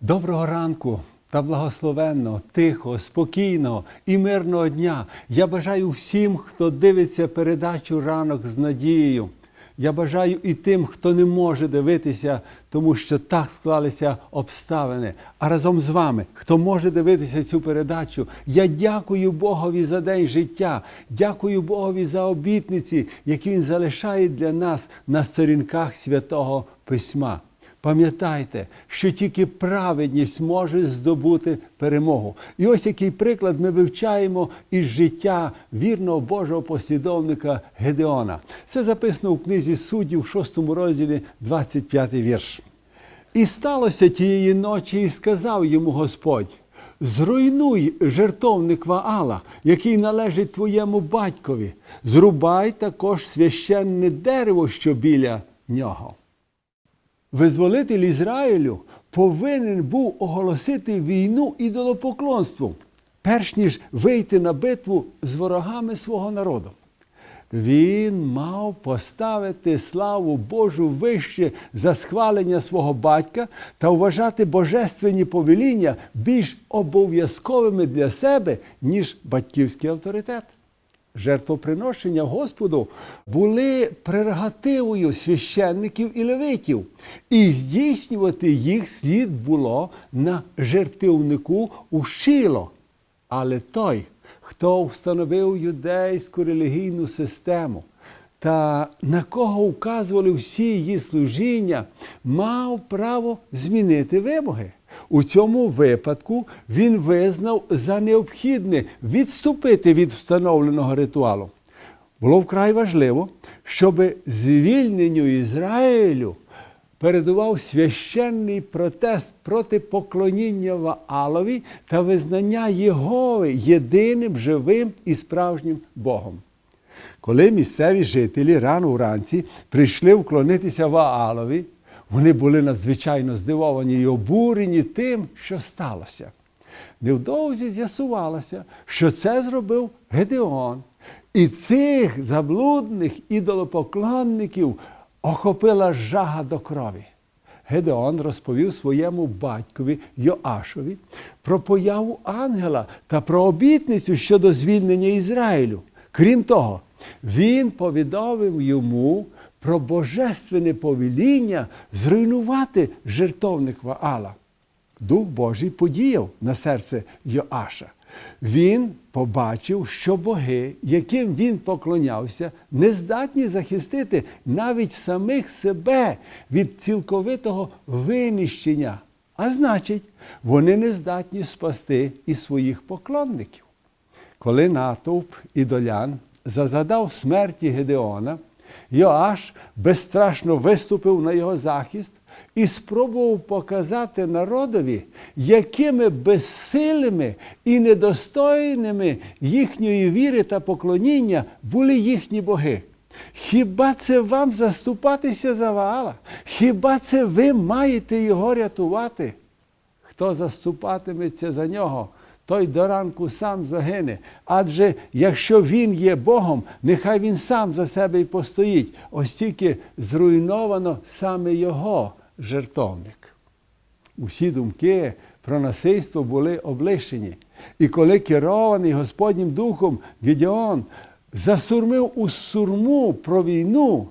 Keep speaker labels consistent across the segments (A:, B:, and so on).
A: Доброго ранку та благословенного, тихого, спокійного і мирного дня. Я бажаю всім, хто дивиться передачу ранок з надією. Я бажаю і тим, хто не може дивитися, тому що так склалися обставини. А разом з вами, хто може дивитися цю передачу, я дякую Богові за день життя, дякую Богові за обітниці, які Він залишає для нас на сторінках святого Письма. Пам'ятайте, що тільки праведність може здобути перемогу. І ось який приклад ми вивчаємо із життя вірного Божого послідовника Гедеона. Це записано у книзі суддів, в 6 розділі, 25 вірш. І сталося тієї ночі, і сказав йому Господь: Зруйнуй жертовник Ваала, який належить твоєму батькові, зрубай також священне дерево, що біля нього. Визволитель Ізраїлю повинен був оголосити війну ідолопоклонству, перш ніж вийти на битву з ворогами свого народу. Він мав поставити славу Божу вище за схвалення свого батька та вважати божественні повеління більш обов'язковими для себе, ніж батьківський авторитет жертвоприношення Господу були прерогативою священників і левитів, і здійснювати їх слід було на жертівнику у Шило. Але той, хто встановив юдейську релігійну систему, та на кого вказували всі її служіння, мав право змінити вимоги. У цьому випадку він визнав за необхідне відступити від встановленого ритуалу. Було вкрай важливо, щоб звільненню Ізраїлю передував священний протест проти поклоніння Ваалові та визнання Єгови єдиним живим і справжнім Богом. Коли місцеві жителі рано вранці прийшли вклонитися Ваалові, вони були надзвичайно здивовані і обурені тим, що сталося. Невдовзі з'ясувалося, що це зробив Гедеон. І цих заблудних ідолопоклонників охопила жага до крові. Гедеон розповів своєму батькові Йоашові про появу ангела та про обітницю щодо звільнення Ізраїлю. Крім того, він повідомив йому про божественне повеління зруйнувати жертовник Ваала. Дух Божий подіяв на серце Йоаша. Він побачив, що боги, яким він поклонявся, не здатні захистити навіть самих себе від цілковитого винищення. А значить, вони не здатні спасти і своїх поклонників. Коли натовп ідолян зазадав смерті Гедеона, Йоаш безстрашно виступив на його захист і спробував показати народові, якими безсилими і недостойними їхньої віри та поклоніння були їхні боги. Хіба це вам заступатися за Ваала? Хіба це ви маєте його рятувати? Хто заступатиметься за нього, той до ранку сам загине. Адже якщо він є Богом, нехай він сам за себе й постоїть. Ось тільки зруйновано саме його жертовник. Усі думки про насильство були облишені. І коли керований Господнім Духом Гедеон засурмив у сурму про війну,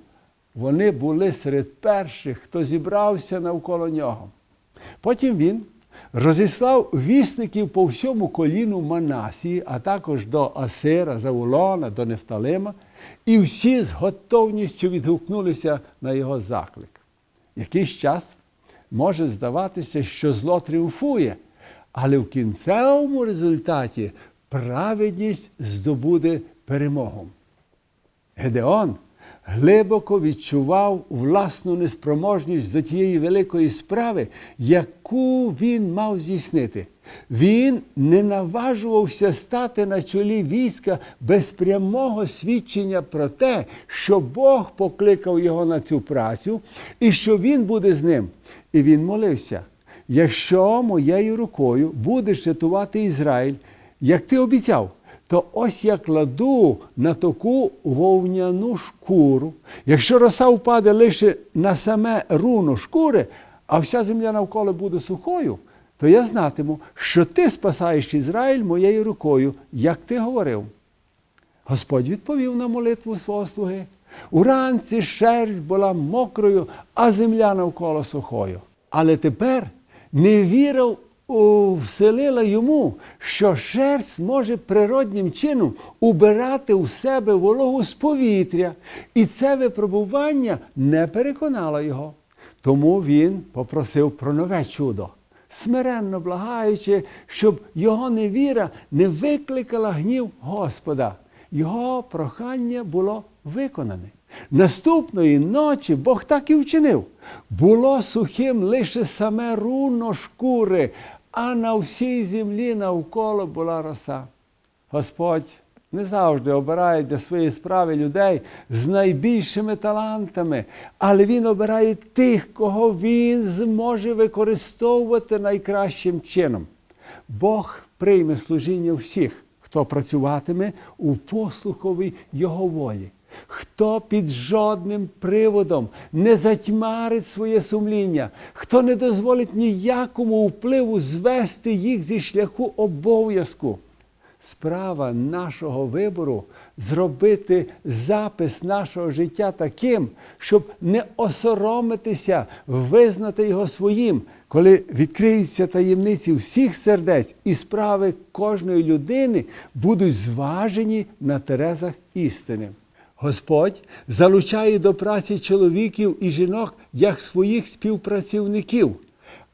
A: вони були серед перших, хто зібрався навколо нього. Потім він розіслав вісників по всьому коліну Манасії, а також до Асира, Завулона, до Нефталима, і всі з готовністю відгукнулися на його заклик. Якийсь час може здаватися, що зло тріумфує, але в кінцевому результаті праведність здобуде перемогу. Гедеон глибоко відчував власну неспроможність за тієї великої справи, яку він мав здійснити. Він не наважувався стати на чолі війська без прямого свідчення про те, що Бог покликав його на цю працю і що він буде з ним. І він молився: якщо моєю рукою будеш рятувати Ізраїль, як ти обіцяв, то ось я кладу на таку вовняну шкуру. Якщо роса впаде лише на саме руно шкури, а вся земля навколо буде сухою, то я знатиму, що ти спасаєш Ізраїль моєю рукою, як ти говорив. Господь відповів на молитву свого слуги. Уранці шерсть була мокрою, а земля навколо сухою. Але тепер невіра вселила йому, що шерсть може природнім чином убирати у себе вологу з повітря, і це випробування не переконало його. Тому він попросив про нове чудо, смиренно благаючи, щоб його невіра не викликала гнів Господа. Його прохання було виконане. Наступної ночі Бог так і вчинив. Було сухим лише саме руно шкури, а на всій землі навколо була роса. Господь не завжди обирає для своєї справи людей з найбільшими талантами, але Він обирає тих, кого Він зможе використовувати найкращим чином. Бог прийме служіння всіх, хто працюватиме у послухові Його волі. Хто під жодним приводом не затьмарить своє сумління, хто не дозволить ніякому впливу звести їх зі шляху обов'язку. Справа нашого вибору зробити запис нашого життя таким, щоб не осоромитися, визнати його своїм, коли відкриються таємниці всіх сердець і справи кожної людини будуть зважені на терезах істини. Господь залучає до праці чоловіків і жінок як своїх співпрацівників.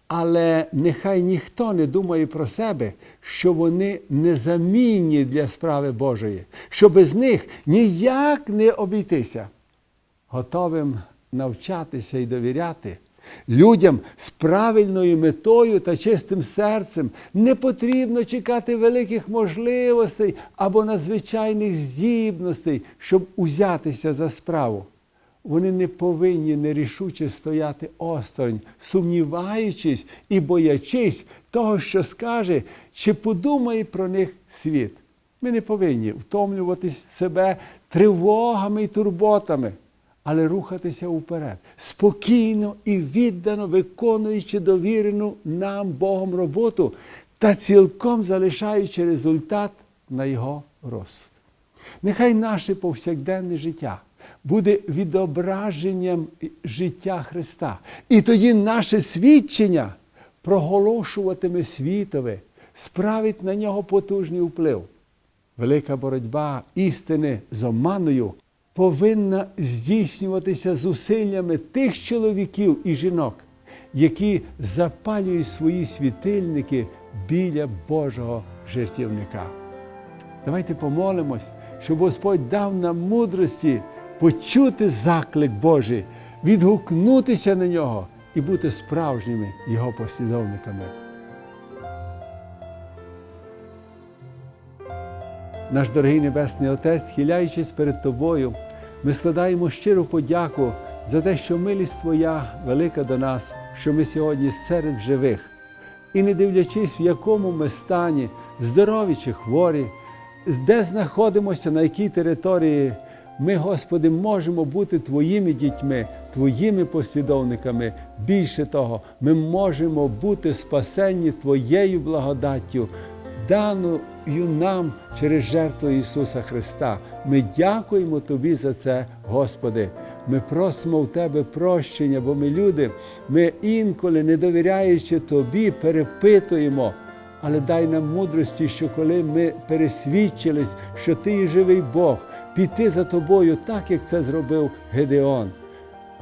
A: Але нехай ніхто не думає про себе, що вони незамінні для справи Божої, що без них ніяк не обійтися. Готовим навчатися і довіряти людям з правильною метою та чистим серцем не потрібно чекати великих можливостей або надзвичайних здібностей, щоб узятися за справу. Вони не повинні нерішуче стояти осторонь, сумніваючись і боячись того, що скаже, чи подумає про них світ. Ми не повинні втомлюватись себе тривогами і турботами, але рухатися вперед, спокійно і віддано виконуючи довірену нам Богом роботу та цілком залишаючи результат на його рост. Нехай наше повсякденне життя буде відображенням життя Христа. І тоді наше свідчення проголошуватиме світове, справить на нього потужний вплив. Велика боротьба істини з оманою повинна здійснюватися зусиллями тих чоловіків і жінок, які запалюють свої світильники біля Божого жертівника. Давайте помолимось, щоб Господь дав нам мудрості почути заклик Божий, відгукнутися на нього і бути справжніми Його послідовниками. Наш дорогий Небесний Отець, схиляючись перед Тобою, ми складаємо щиру подяку за те, що милість Твоя велика до нас, що ми сьогодні серед живих. І не дивлячись, в якому ми стані, здорові чи хворі, де знаходимося, на якій території, ми, Господи, можемо бути Твоїми дітьми, Твоїми послідовниками. Більше того, ми можемо бути спасенні Твоєю благодаттю, даною нам через жертву Ісуса Христа. Ми дякуємо Тобі за це, Господи. Ми просимо в Тебе прощення, бо ми люди, ми інколи, не довіряючи Тобі, перепитуємо. Але дай нам мудрості, що коли ми пересвідчились, що Ти є живий Бог, піти за тобою, так як це зробив Гедеон.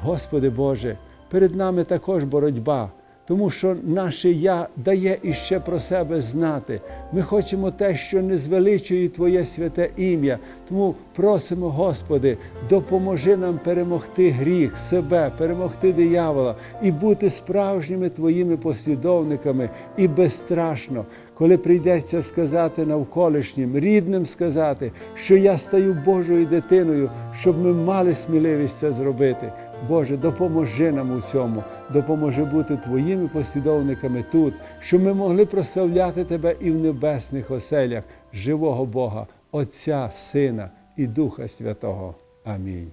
A: Господи Боже, перед нами також боротьба, тому що наше Я дає іще про себе знати. Ми хочемо те, що не звеличує Твоє святе ім'я. Тому просимо, Господи, допоможи нам перемогти гріх, себе, перемогти диявола і бути справжніми Твоїми послідовниками і безстрашно. Коли прийдеться сказати навколишнім, рідним сказати, що я стаю Божою дитиною, щоб ми мали сміливість це зробити. Боже, допоможи нам у цьому, допоможи бути Твоїми послідовниками тут, щоб ми могли прославляти Тебе і в небесних оселях, живого Бога, Отця, Сина і Духа Святого. Амінь.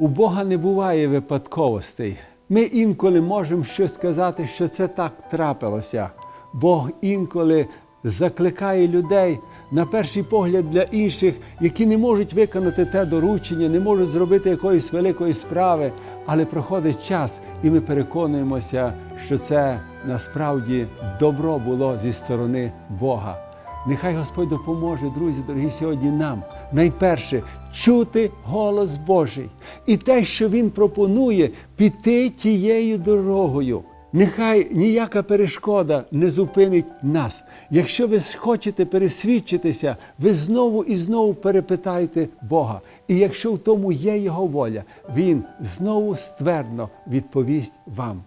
A: У Бога не буває випадковостей. Ми інколи можемо щось сказати, що це так трапилося. Бог інколи закликає людей на перший погляд для інших, які не можуть виконати те доручення, не можуть зробити якоїсь великої справи, але проходить час, і ми переконуємося, що це насправді добро було зі сторони Бога. Нехай Господь допоможе, друзі, дорогі, сьогодні нам найперше чути голос Божий і те, що Він пропонує, піти тією дорогою. Нехай ніяка перешкода не зупинить нас. Якщо ви хочете пересвідчитися, ви знову і знову перепитайте Бога. І якщо в тому є Його воля, Він знову ствердно відповість вам.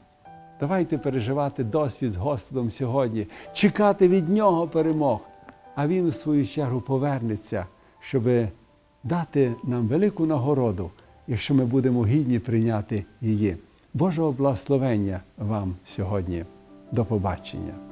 A: Давайте переживати досвід з Господом сьогодні, чекати від Нього перемог. А Він, у свою чергу, повернеться, щоб дати нам велику нагороду, якщо ми будемо гідні прийняти її. Божого благословення вам сьогодні. До побачення.